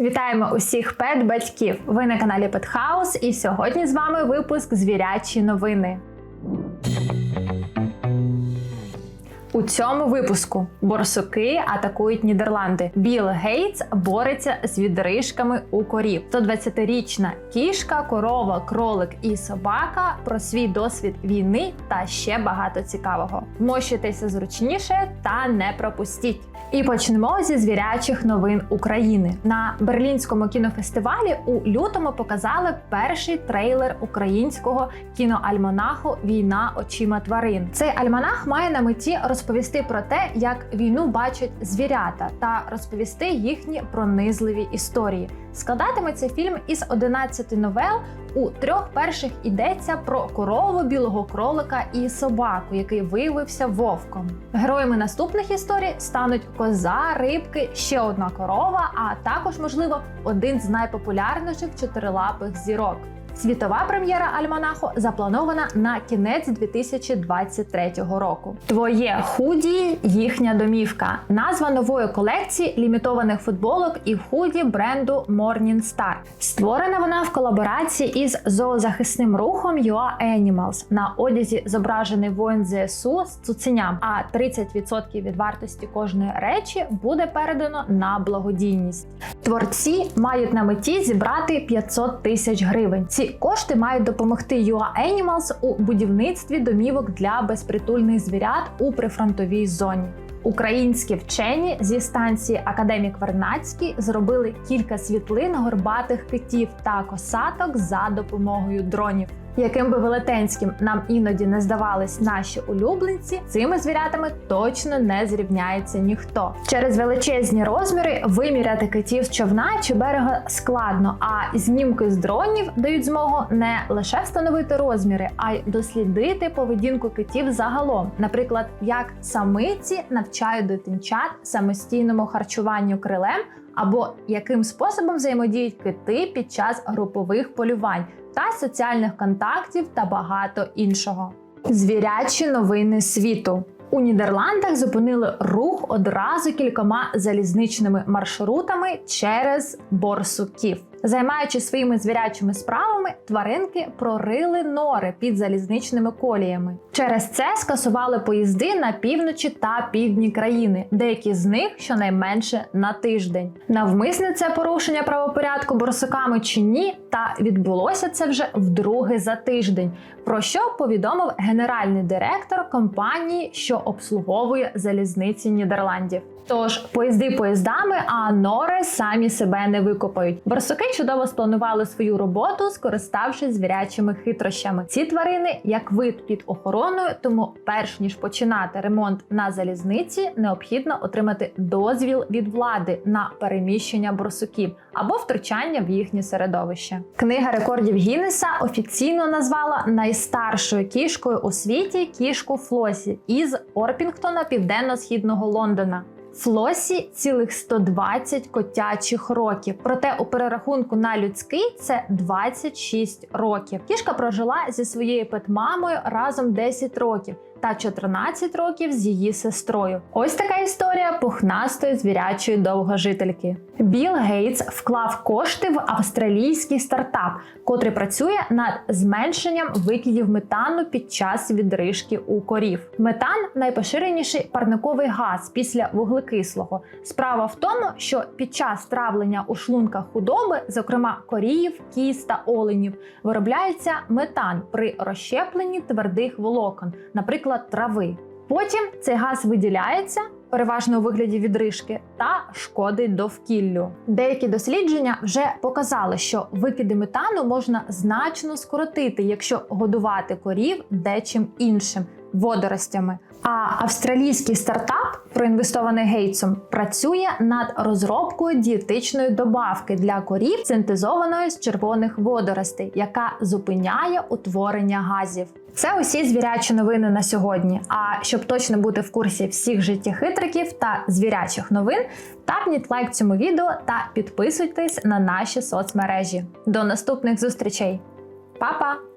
Вітаємо усіх пет-батьків! Ви на каналі Петхаус, і сьогодні з вами випуск Звірячі новини. У цьому випуску борсуки атакують Нідерланди. Білл Гейтс бореться з відрижками у корів. 120-річна кішка, корова, кролик і собака про свій досвід війни та ще багато цікавого. Вмощуйтеся зручніше та не пропустіть. І почнемо зі звірячих новин України. На берлінському кінофестивалі у лютому показали перший трейлер українського кіноальманаху Війна очима тварин. Цей альманах має на меті розповісти про те, як війну бачать звірята, та розповісти їхні пронизливі історії. Складатиметься фільм із 11 новел. У трьох перших йдеться про корову, білого кролика і собаку, який виявився вовком. Героями наступних історій стануть коза, рибки, ще одна корова, а також, можливо, один з найпопулярніших чотирилапих зірок. Світова прем'єра альманаху запланована на кінець 2023 року. Твоє худі їхня домівка. Назва нової колекції лімітованих футболок і худі бренду Morning Star. Створена вона в колаборації із зоозахисним рухом UA Animals. На одязі зображений воїн ЗСУ з цуценям, а 30% від вартості кожної речі буде передано на благодійність. Творці мають на меті зібрати 500 тисяч гривень. Ці кошти мають допомогти UA Animals у будівництві домівок для безпритульних звірят у прифронтовій зоні. Українські вчені зі станції Академік Вернацький зробили кілька світлин горбатих китів та косаток за допомогою дронів. Яким би велетенським нам іноді не здавались наші улюбленці, цими звірятами точно не зрівняється ніхто. Через величезні розміри виміряти китів з човна чи берега складно, а знімки з дронів дають змогу не лише встановити розміри, а й дослідити поведінку китів загалом. Наприклад, як самиці навчають дитинчат самостійному харчуванню крилем. Або яким способом взаємодіють кити під час групових полювань та соціальних контактів та багато іншого. Звірячі новини світу. У Нідерландах зупинили рух одразу кількома залізничними маршрутами через борсуків. Займаючи своїми звірячими справами, тваринки прорили нори під залізничними коліями. Через це скасували поїзди на півночі та півдні країни, деякі з них щонайменше на тиждень. Навмисне це порушення правопорядку борсуками чи ні, та відбулося це вже вдруге за тиждень. Про що повідомив генеральний директор компанії, що обслуговує залізниці Нідерландів. Тож поїзди поїздами, а нори самі себе не викопають. Барсуки чудово спланували свою роботу, скориставшись звірячими хитрощами. Ці тварини як вид під охороною, тому перш ніж починати ремонт на залізниці, необхідно отримати дозвіл від влади на переміщення борсуків або втручання в їхнє середовище. Книга рекордів Гіннеса офіційно назвала найстаршою кішкою у світі кішку Флосі із Орпінгтона, південно-східного Лондона. Флосі цілих 120 котячих років. Проте у перерахунку на людський це 26 років. Кішка прожила зі своєю петмамою разом 10 років. Та 14 років з її сестрою. Ось така історія пухнастої звірячої довгожительки. Білл Гейтс вклав кошти в австралійський стартап, котрий працює над зменшенням викидів метану під час відрижки у корів. Метан найпоширеніший парниковий газ після вуглекислого. Справа в тому, що під час травлення у шлунках худоби, зокрема коріїв, кіз та оленів, виробляється метан при розщепленні твердих волокон, наприклад, трави. Потім цей газ виділяється. Переважно у вигляді відрижки та шкодить довкіллю. Деякі дослідження вже показали, що викиди метану можна значно скоротити, якщо годувати корів дечим іншим водоростями. А австралійський стартап, проінвестований Гейтсом, працює над розробкою дієтичної добавки для корів, синтезованої з червоних водоростей, яка зупиняє утворення газів. Це усі звірячі новини на сьогодні. А щоб точно бути в курсі всіх життєхитриків та звірячих новин, тапніть лайк цьому відео та підписуйтесь на наші соцмережі. До наступних зустрічей. Па-па!